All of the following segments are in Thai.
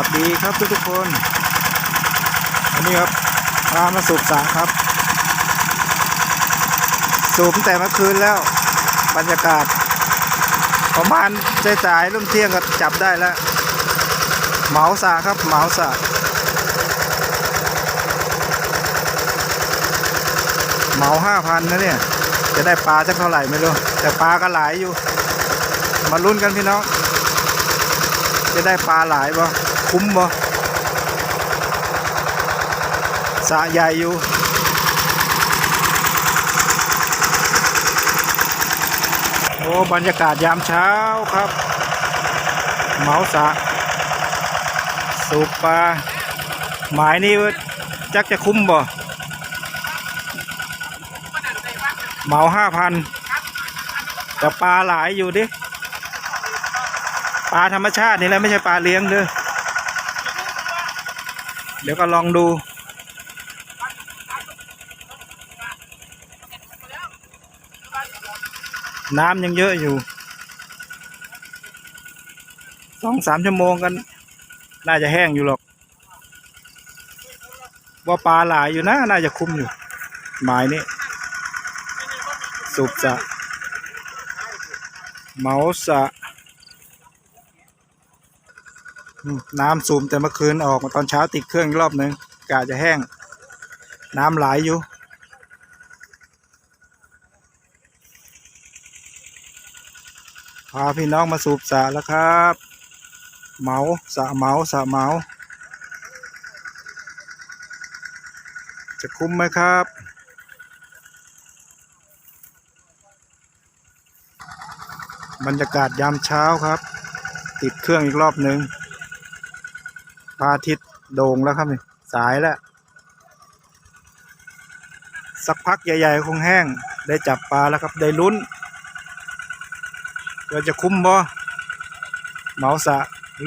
วัสดีครับทุกทุกคนวันนี้ครับพามาสูบสระครับ สูบตั้งแต่เมื่อคืนแล้ว บรรยากาศ ประมาณสายๆรุ่มเที่ยงก็จับได้แล้ว เหมาสระครับ เหมาสระเหมาห้าพันนะเนี่ย จะได้ปลาสักเท่าไหร่ไม่รู้ แต่ปลาก็หลายอยู่ มาลุ้นกันพี่น้อง จะได้ปลาหลายบ่ คุ้มบ่สะใหญ่อยู่โอ้บรรยากาศยามเช้าครับเมาสะสูบปลาหมายนี่จักจะคุ้มบ่เหมาห้าพันแต่ปลาหลายอยู่ดิ ปลาธรรมชาตินี่แหละไม่ใช่ปลาเลี้ยงเด้อ เดี๋ยวก็ลองดู น้ำยังเยอะอยู่สองสามชั่วโมงกัน น่าจะแห้งอยู่หรอก ว่าปลาหลายอยู่นะ น่าจะคุ้มอยู่ หมายนี้สุบสะเมาสะอืม น้ำสูมแต่เมื่อคืนออกมาตอนเช้าติดเครื่องรอบหนึ่งกะจะแห้ง น้ำไหลอยู่ พาพี่น้องมาสูบสระแล้วครับเหมาสระเหมาสระเหมา จะคุ้มไหมครับบรรยากาศยามเช้าครับ ติดเครื่องอีกรอบหนึ่ง พระอาทิตย์โด่งแล้วครับนี่สายแล้ว สักพักใหญ่ๆคงแห้ง ได้จับปลาแล้วครับ ได้ลุ้นเราจะคุ้มบ่เหมาสะ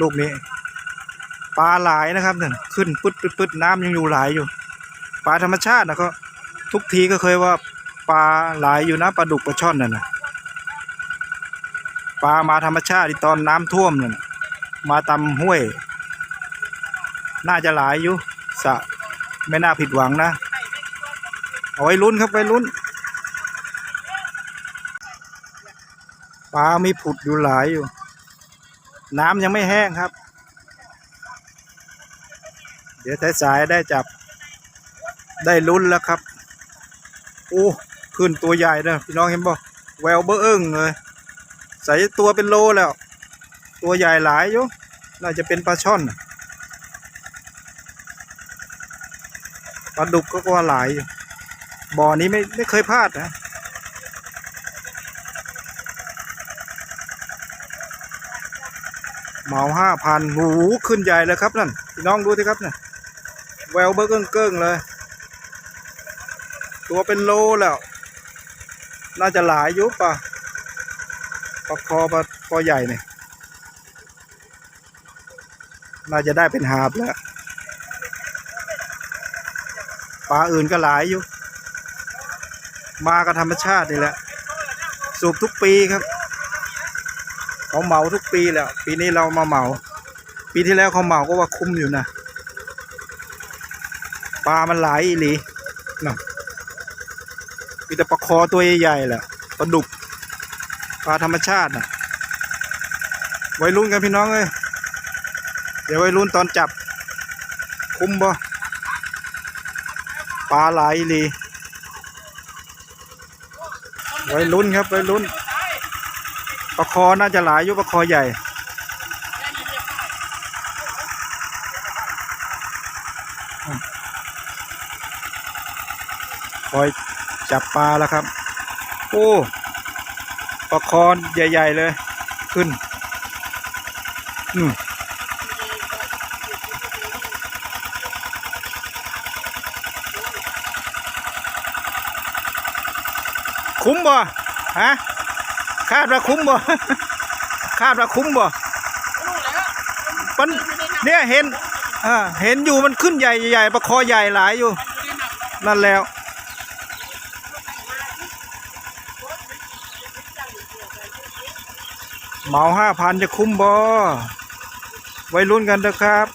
ลูกนี้ ปลาหลายนะครับเนี่ยขึ้นปึ๊ดปึ๊ดปึ๊ดน้ำยังอยู่หลายอยู่ ปลาธรรมชาตินะก็ทุกทีก็เคยว่าปลาหลายอยู่นะปลาดุกปลาช่อนน่ะนะปลามาธรรมชาติตอนน้ำท่วมนั่นน่ะมาตำห้วย น่าจะหลายอยู่สะไม่น่าผิดหวังนะ เอาไว้ลุ้นครับไว้ลุ้นปลามีผุดอยู่หลายอยู่ น้ำยังไม่แห้งครับ เดี๋ยวสายๆได้จับ ได้ลุ้นแล้วครับ โอ้ขึ้นตัวใหญ่นะพี่น้องเห็นบ่แววเบ้อเอิงเลยใส่ตัวเป็นโลแล้ว ตัวใหญ่หลายอยู่ น่าจะเป็นปลาช่อนน่ะ ปลาดุกก็ว่าหลายอยู่บ่อนี้ไม่ไม่เคยพลาดนะเหมาห้าพันหูขึ้นใหญ่เลยครับนั่นพี่น้องดูสิครับเนี่ยแววเบิ้งเกิ้งเลย ตัวเป็นโลแล้ว น่าจะหลายยู่ป่ะปลาคอปลาคอใหญ่เนี่ยน่าจะได้เป็นหาบแล้ว ปลาอื่นก็หลายอยู่ มากับธรรมชาตินี่แหละ สูบทุกปีครับเขาเหมาทุกปีแล้วปีนี้เรามาเหมา ปีที่แล้วเขาเหมาก็ว่าคุ้มอยู่นะปลามันหลายอีหลีนะมีแต่ปลาคอตัวใหญ่ๆแหละปลาดุกปลาธรรมชาตินะไว้รุ่นกันพี่น้องเอ้ยเดี๋ยวไว้รุ่นตอนจับ คุ้มบ่ ปลาหลายลีไว้รุ่นครับไว้รุ่นปลาคอน่าจะหลายยู่ปลาคอใหญ่คอยจับปลาแล้วครับ โอ้ปลาคอนใหญ่ ๆ เลย ขึ้น อืม บ่ฮะคาดว่าคุ้มบ่คาดว่าคุ้มบ่มันเนี่ยเห็นอ่าเห็นอยู่มันขึ้นใหญ่ใหญ่ๆปลาคอใหญ่หลายอยู่ นั่นแล้วเหมาห้าพันจะคุ้มบ่ไว้รุ่นกันนะครับ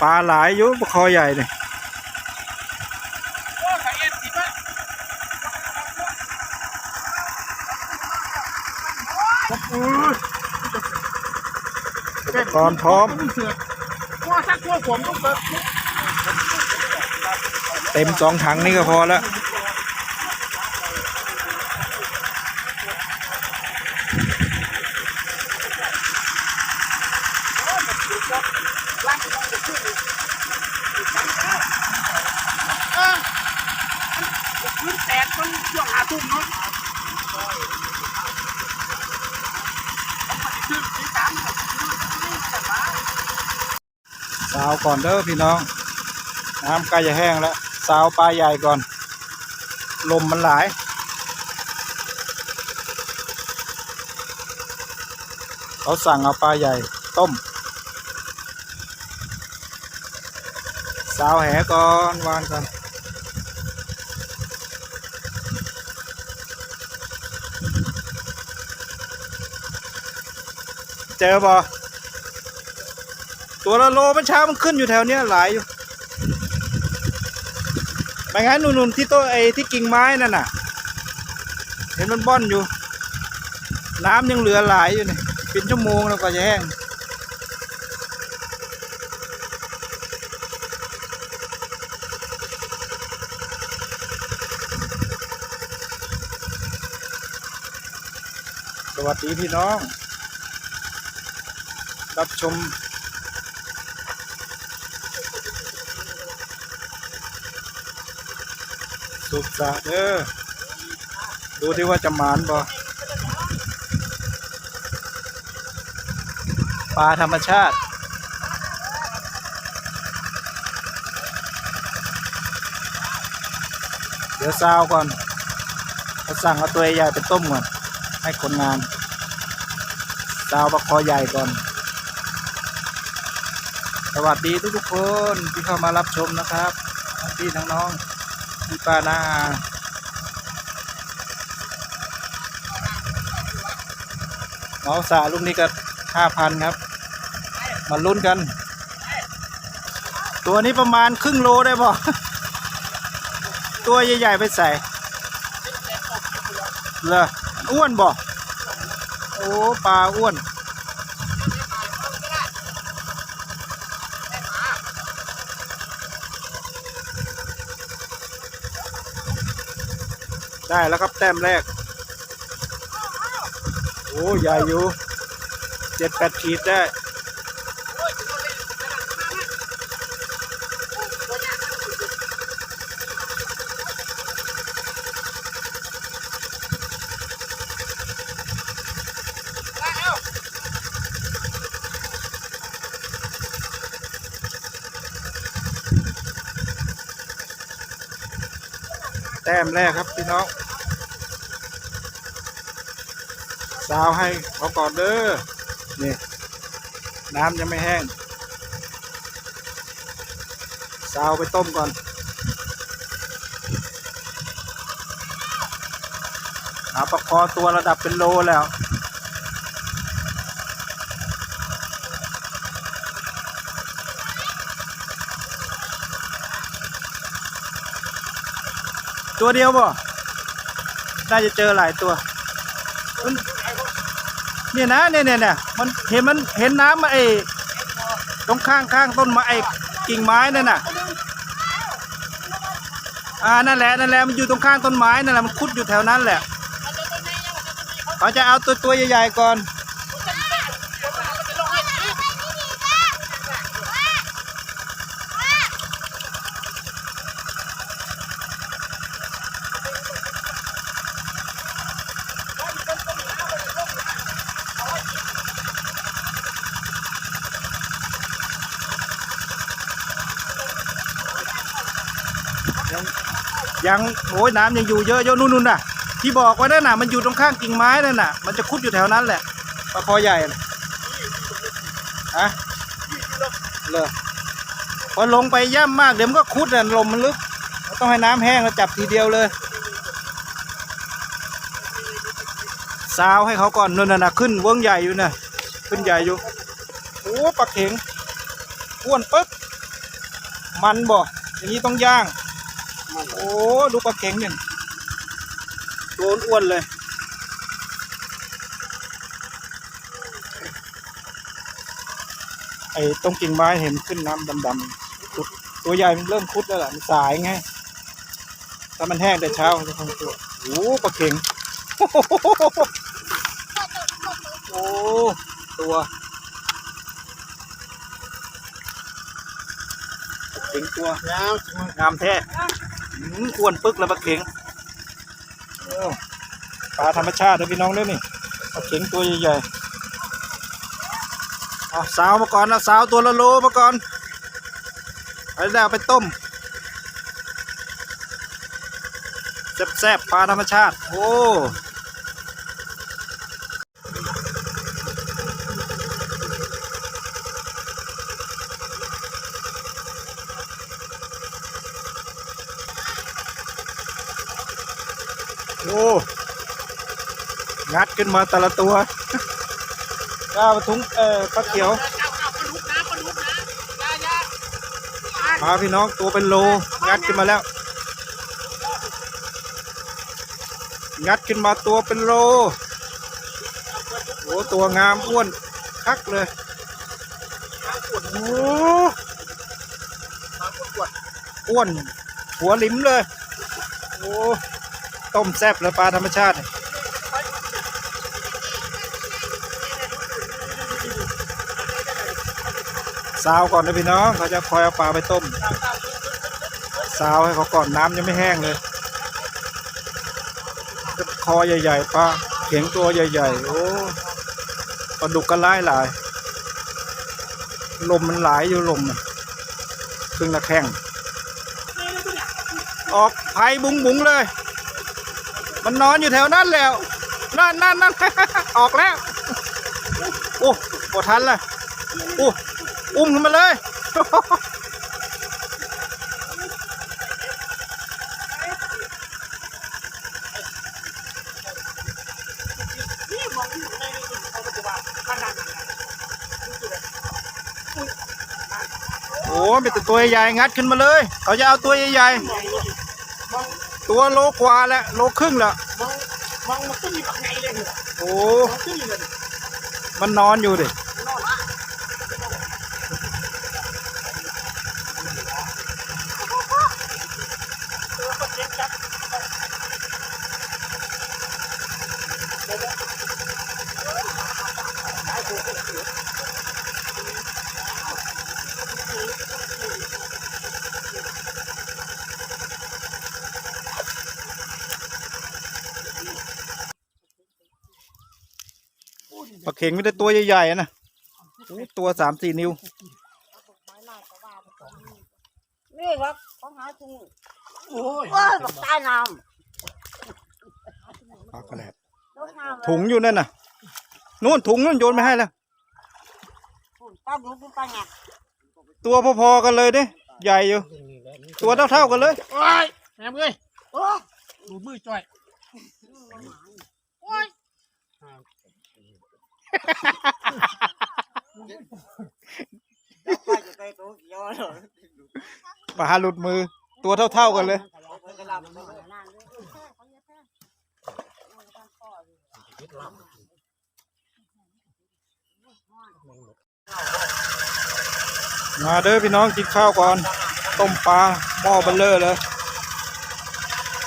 ปลาหลายอยู่ปลาคอใหญ่เนี่ย โอ้สายเอ็ดติดวะ ตอนพร้อมเสือว่าสักตัวผมต้องเบิกเต็มสองถังนี่ก็พอแล้ว เออพื้นแตกมันช่วงหาทุ่มเนาะ สาว ก่อนเด้อพี่น้อง น้ำใกล้จะแห้งแล้วสาวปลาใหญ่ก่อน ลมมันหลาย เขาสั่งเอาปลาใหญ่ต้ม สาวแหก่อนวานกันเจอบ่ ตัวละโลเมื่อเช้ามันขึ้นอยู่แถวเนี้ยหลายอยู่ไม่งั้นนุ่นๆที่ต้นไอ้ที่กิ่งไม้นั่นน่ะ เห็นมันบ่อนอยู่ น้ำยังเหลือหลายอยู่นี่เป็นชั่วโมงแล้วก็จะแห้งสวัสดีพี่น้อง รับชม สุขสะเด้อดูที่ว่าจะหมานบ่ปลาธรรมชาติ เดี๋ยวซาวก่อนเขาสั่งเอาตัวใหญ่ไปต้มก่อน ให้คนงานซาวปลาคอใหญ่ก่อน สวัสดีทุกๆคนที่เข้ามารับชมนะครับ ทั้งพี่ทั้งน้อง พี่ป้าน้าเหมาสาลูกนี้ก็ห้าพันครับ มาลุ้นกัน ตัวนี้ประมาณครึ่งโลได้ป่ะตัวใหญ่ๆไปใส่เหรออ้วนบ่ โอ้ ปลาอ้วน ได้แล้วครับแต้มแรก โอ้ใหญ่อยู่เจ็ดแปดขีดได้ แต้มแรกครับพี่น้องสาวให้เขาก่อนเด้อนี่น้ำยังไม่แห้งซาวไปต้มก่อนหาปลาคอตัวระดับเป็นโลแล้ว ตัวเดียวบ่น่าจะเจอหลายตัวมันเนี่ยนะเนี่ยเนี่ยเนี่ยมันเห็นมันเห็นน้ำมาไอ้ตรงข้างข้างต้นไม้ไอ้กิ่งไม้นั่นน่ะอ่านั่นแหละนั่นแหละมันอยู่ตรงข้างต้นไม้นั่นแหละมันคุดอยู่แถวนั้นแหละเขาจะเอาตัวตัวใหญ่ๆก่อน ยัง ยังโอ้ยน้ำยังอยู่เยอะเยอะนู่นนู่นน่ะ ที่บอกไว้นั่นน่ะมันอยู่ตรงข้างกิ่งไม้นั่นน่ะ มันจะคุดอยู่แถวนั้นแหละปลาคอใหญ่นะฮะเลยพอลงไปย่ำมากเดี๋ยวมันก็คุดน่ะลมมันลึก ต้องให้น้ำแห้งแล้วจับทีเดียวเลยซาวให้เขาก่อนนู่นน่ะขึ้นเวิ้งใหญ่อยู่น่ะขึ้นใหญ่อยู่โอ้ปลาเข็งอ้วนปึ๊กมันบ่อย่างนี้ต้องย่าง โอ้ดูปลาเข็งเนี่ยตัวอ้วนเลย ไอ้ตรงกิ่งไม้เห็นขึ้นน้ำดำๆตัวใหญ่มันเริ่มคุดแล้วล่ะมันสายไงถ้ามันแห้งแต่เช้าจะคงตัวโอ้ปลาเข็ง โอ้ ตัวเข็งตัวยาวงามแท้ อ้วนปึ๊กแล้วปลาเข็งโอ้ปลาธรรมชาติเลยพี่น้องเด้อนี่ปลาเข็งตัวใหญ่ๆเอาสาวมาก่อนนะสาวตัวละโลมาก่อนไปแล้วไปต้มแซ่บๆปลาธรรมชาติ โอ้ งัดขึ้นมาแต่ละตัวก้าวถุงเอ่อปลาเขียวเจ้าพี่น้องตัวเป็นโล งัดขึ้นมาแล้ว งัดขึ้นมาตัวเป็นโลโอ้ตัวงามอ้วนคักเลยโอ้อ้วนหัวลิมเลย โอ้ต้มแซ่บเลยปลาธรรมชาติเนี่ย ซาวก่อนนะพี่น้องเขาจะคอยเอาปลาไปต้มซาวให้เขาก่อนน้ำยังไม่แห้งเลยคอใหญ่ๆปลาเขียงตัวใหญ่ๆโอ้ปลาดุกก็ร้ายหลายลมมันหลายอยู่ลมอะครึ่งละแข้งออกไผ่บุ้งบุ้งๆเลย มันนอนอยู่แถวนั้นแล้วนั่นนั่นนั่นออกแล้ว โอ้ปวดทันเลย อุ้มขึ้นมาเลยนี่มองอยู่ในนี่เขาจะว่าขนาดนั้นโอ้เป็นแต่ตัวใหญ่ๆงัดขึ้นมาเลย เขาจะเอาตัวใหญ่มองมองๆตัวโลกว่าแล้วโลครึ่งแล้วมองมองมันขึ้นอยู่กับไงเลยเหรอโอ้มองขึ้นอยู่เลยมันนอนอยู่ดิ นอนละเออคนเลี้ยงจับ ปลาเข็งไม่ได้ตัวใหญ่ๆอะนะโอ้ตัวสามสี่นิ้วนี่ครับของหาถุงโอ้ยว้าบอกตายน้ปลากระแดดำรถน้ำถุงอยู่นั่นน่ะนู่นถุงนู่นโยนไปให้แล้วป้าดูดูป้าเนี่ยตัวพอๆกันเลยเด้ใหญ่อยู่ ตัวเท่าๆกันเลยโอ้ยแม่เอ้ยโอ้ดูมือจ่อยโอ้ย ปาจะไปตัวเดียวเลยปลาหลุดมือ ตัวเท่าๆกันเลย มาเด้อพี่น้องกินข้าวก่อน ต้มปลาหม้อเบลเลอร์เลย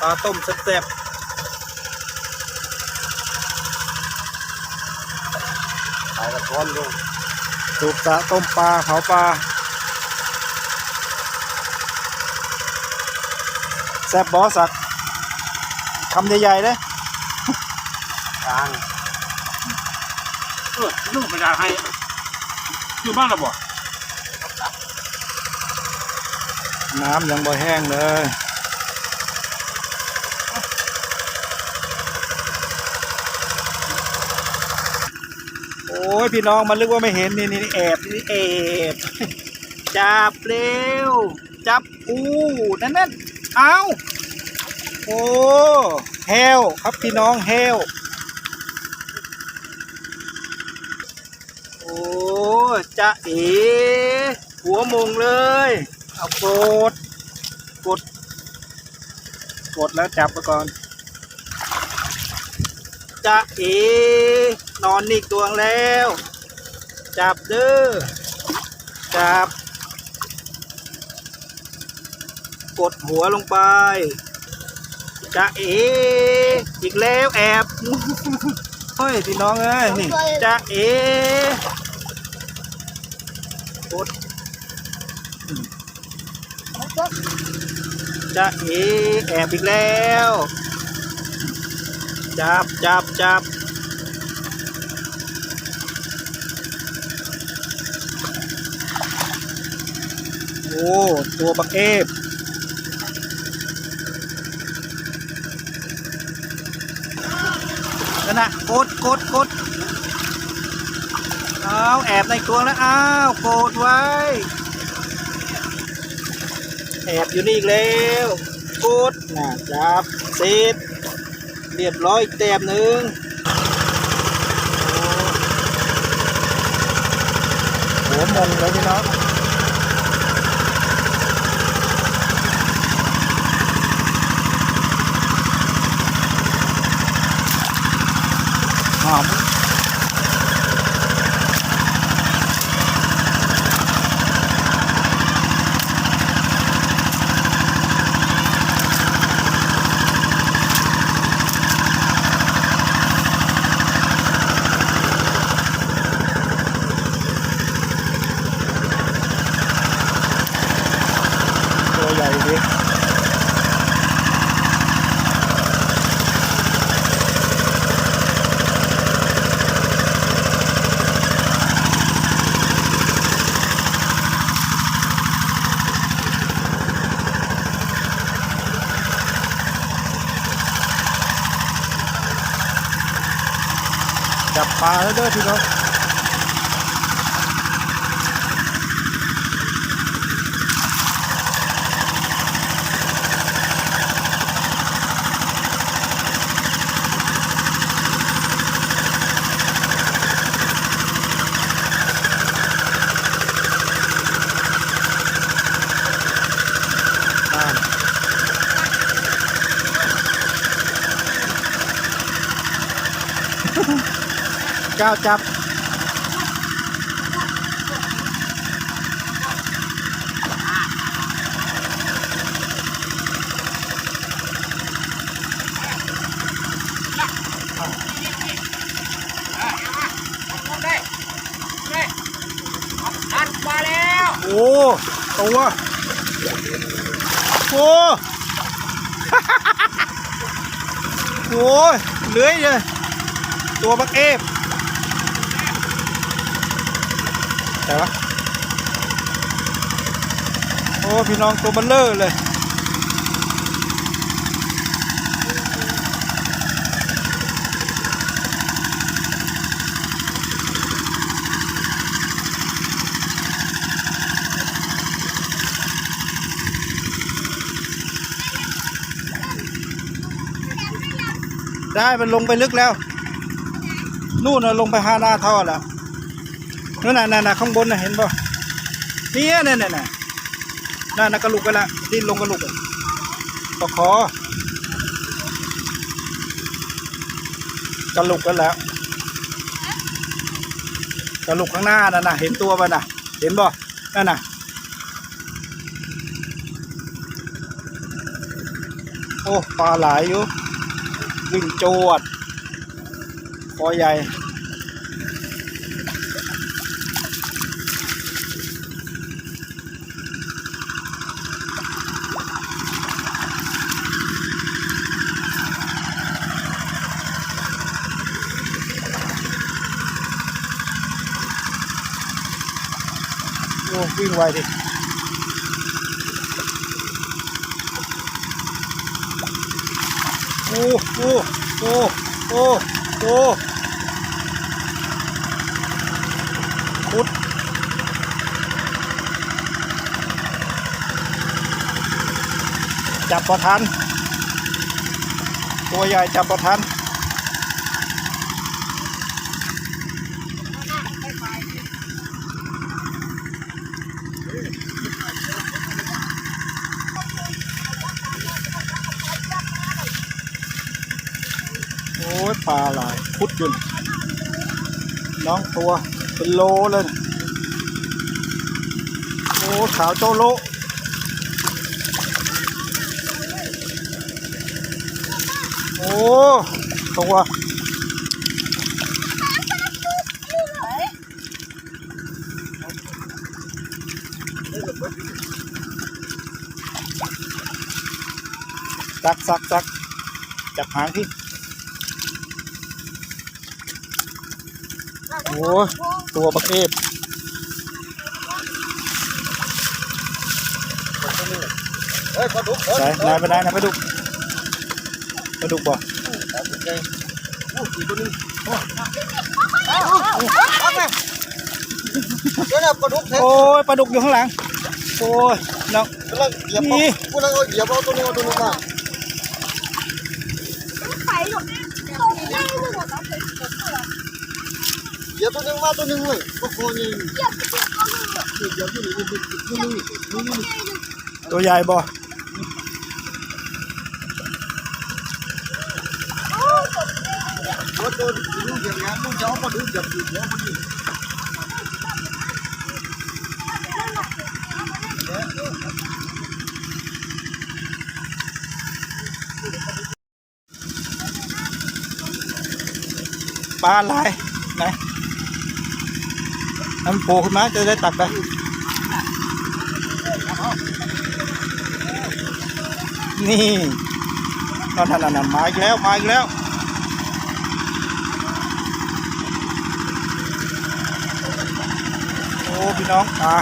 ปลาต้มแซ่บ ตายกระท้อนลงๆสูบสะต้มปลาเผาปลาแซ่บบอสักคำใหญ่ๆเลยกลางเออลูกไม่ได้ให้อยู่บ้านเราบ่น้ำยังบ่แห้งเลย ยพี่น้องมันลึกว่าไม่เห็นนี่นี่แอบนี่แอบจับเร็ว จับอู้นั่นนั่นเอาโอ้เฮลครับพี่น้องเฮลโอ้จะเอ๋หัวมงเลยเอากดกด กดแล้วจับไปก่อนจะเอ๋ นอนนิ่ตัวงแล้ว จับเด้อ จับ กดหัวลงไปจะเอ อีกแล้วแอบเฮ้ยพี่น้องเอ้ยนี่จะเอกดจะเอแอบอีกแล้ว จับจับจับ ตัวบักเอฟนั่นนะกดกดกดเอาแอบในกรงแล้วอ้าวโกดไว้ แอบอยู่นี่อีกแล้วกดนะจับเสร็จเรียบร้อยอีกแต้มหนึ่งโอ้หัวมงเลยพี่น้อง ห จับปลาแล้วเด้อพี่น้อง อ่า เจ้าจับได้ได้อัดมาแล้ว โอ้ตัวโอ้โอ้ยเลื้อยเลยตัวบักเอฟ แต่วะ โอ้พี่น้องตัวเบัลเลอร์เลยได้มันลงไปลึกแล้ว นู่นนะลงไปหาหน้าท่อแล้ว นู่นน่ะน่ะน่ะข้างบนน่ะเห็นป่ะเนี่ยเนี่ยเนี่ยเนี่ยน่ะน่ะกระลุกไปละดิ้นลงกระลุกอะตะขอกระลุกกันแล้วกระลุกข้างหน้าน่ะน่ะเห็นตัวมันน่ะ เห็นป่ะนั่นน่ะโอ้ปลาหลายอยู่วิ่งโจดคอใหญ่ วิ่งไวดิโอ้โอ้โอ้โอ้โอ้คุดจับประทัน ตัวใหญ่จับประทัน เปลาหลาย พุดอยุ่นน้องตัวเป็นโลเลยโอ้ขาวโจโลโอ้ตัวซักซักซักจับหางที่ โอ้ตัวบักเอฟเฮ้ยปลาดุกใส่นายไปไหนนายไปดูไปดูบ่อู้สี่ตัวนึงเดี๋ยวนะปลาดุกเห็นโอ้ยปลาดุกอยู่ข้างหลัง โอ้ยน้องกำลังเหยียบเอานี่กูนั่งเอาเหยียบเอาตัวนึงเอาตัวนึงมา ไปหรอกตรงนี้ไม่หมดแล้วไปหมดแล้ว เหยียบตัวนึงมาตัวนึงเลยก็คอนี่เกียบ ให้มันโผล่ขึ้นมาจะได้ตักไปนี่ตอนนั้นนั้นมาอีกแล้วมาอีกแล้วโอ้พี่น้องอ่า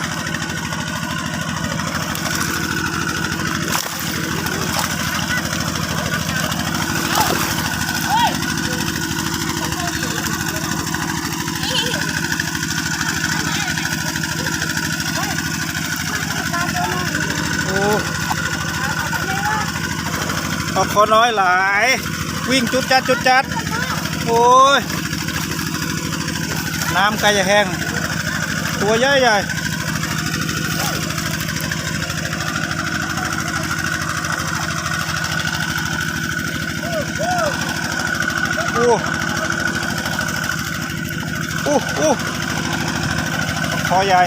อน้อยหลาย วิ่งจุดจัดจุดจัด โอ้ย น้ำกล้จะแห้ง ตัวใหญ่ใหญ่โอ้โอ้โอ้คอใหญ่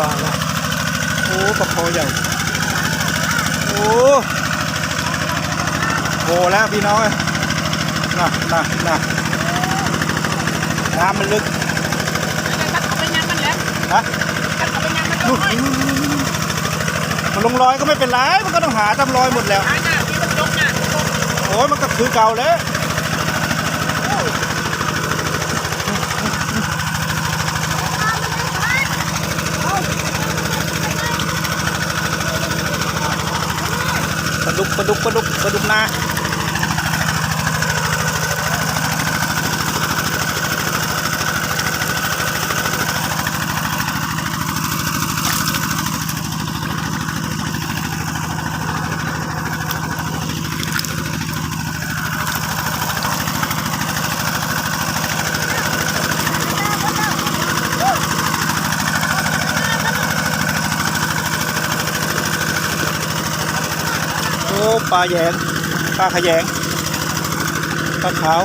ปลาละโอ้ปลาคอใหญ่โอ้โหแล้วพี่น้องเอ้ยน่ะน่ะน่ะน้ำมันลึกฮะนู่นนู่นนู่นนู่นมันลงรอยก็ไม่เป็นไร มันก็ต้องหาทำรอยหมดแล้วโอ้ยมันก็คือเก่าแล้ว ดุกปลาดุกปลาดุกปลาดุกนาาแยงปลาขยงปลาขาว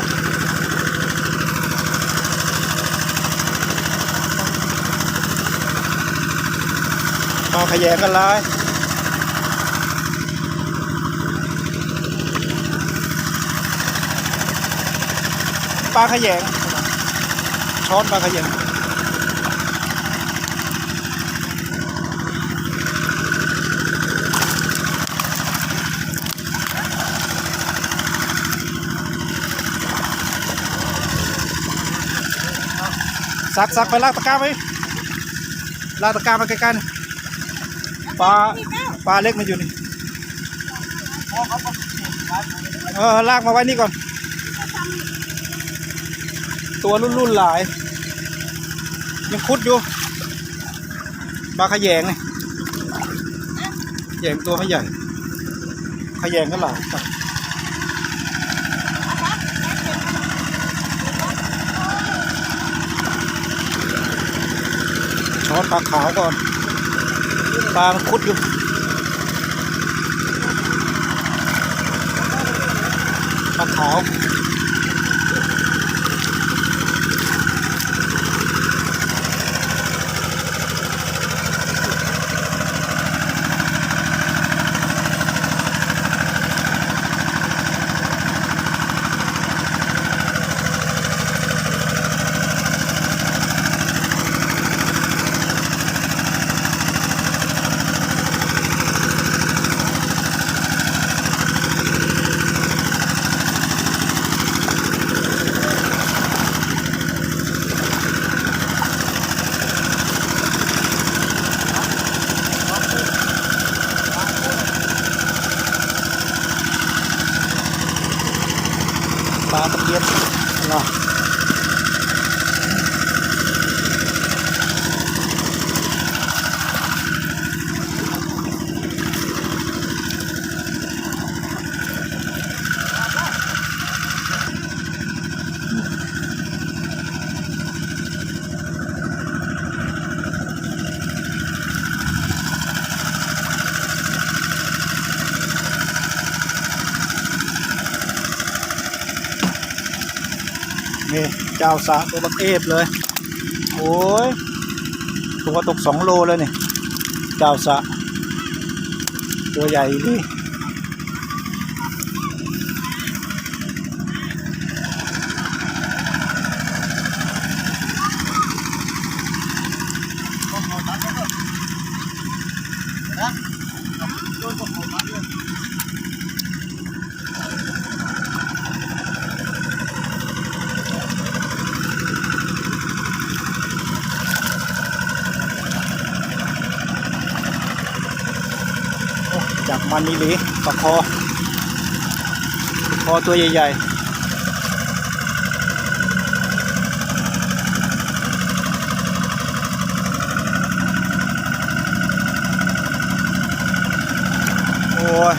ปลาขยงกันหลายปลาขยงช้อนปลาขยง ซักซักไปลากตะกร้าไปลากตะกร้ามาใกล้ๆหน่ปลาปลาเล็กมันอยู่นี่เออลากมาไว้นี่ก่อน ตัวรุ่นๆหลาย ยังคุดอยู่ปลาขยงไงแยงตัวไม่ใหญ่ขยงก็หลาย อนปลาขาวก่อน ปลาคุดอยู่ปลาขาว จ้าสะตัวบักเอฟเลย โอ้ยตัวตกสองโลเลยนี่ เจ้าสะ ตัวใหญ่ดิ มันนี่หลีปลาคอปลาคอตัวใหญ่ๆโอ้ย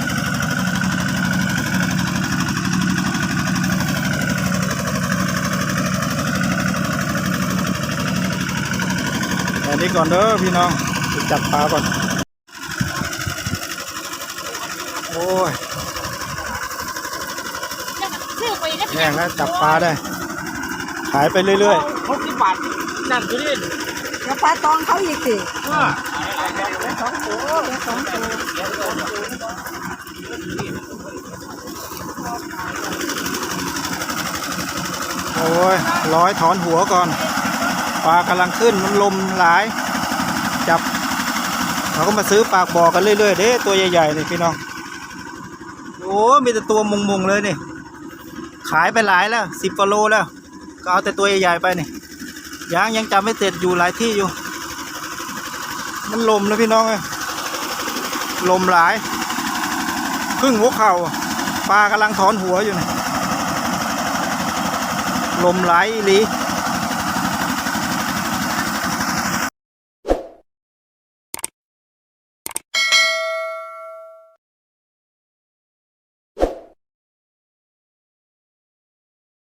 อันนี้ก่อนเด้อพี่น้องจับปลาก่อน โอ้ย ซื้อไปได้ แย่ งแล้วจับปลาได้ ขายไปเรื่อยหกสิบบาทนั่นคือนี่แล้วปลาตองเขาอีกสิเออสองตัวสองตัวๆ โอ้ยร้อยถอนหัวก่อน ปลากำลังขึ้นมันลมหลาย จับเขาก็มาซื้อปากบ่อกันเรื่อยๆเด้ตัวใหญ่ๆนี่พี่น้อง โอ้ มีแต่ตัวมุงๆเลยนี่ ขายไปหลายแล้วสิบกว่าโลแล้ว ก็เอาแต่ตัวใหญ่ๆไปนี่ยังยังจำไม่เสร็จอยู่หลายที่อยู่ มันลมนะพี่น้องเลยลมหลายครึ่งหัวเข่าปลากำลังถอนหัวอยู่นี่ลมหลายอีหลี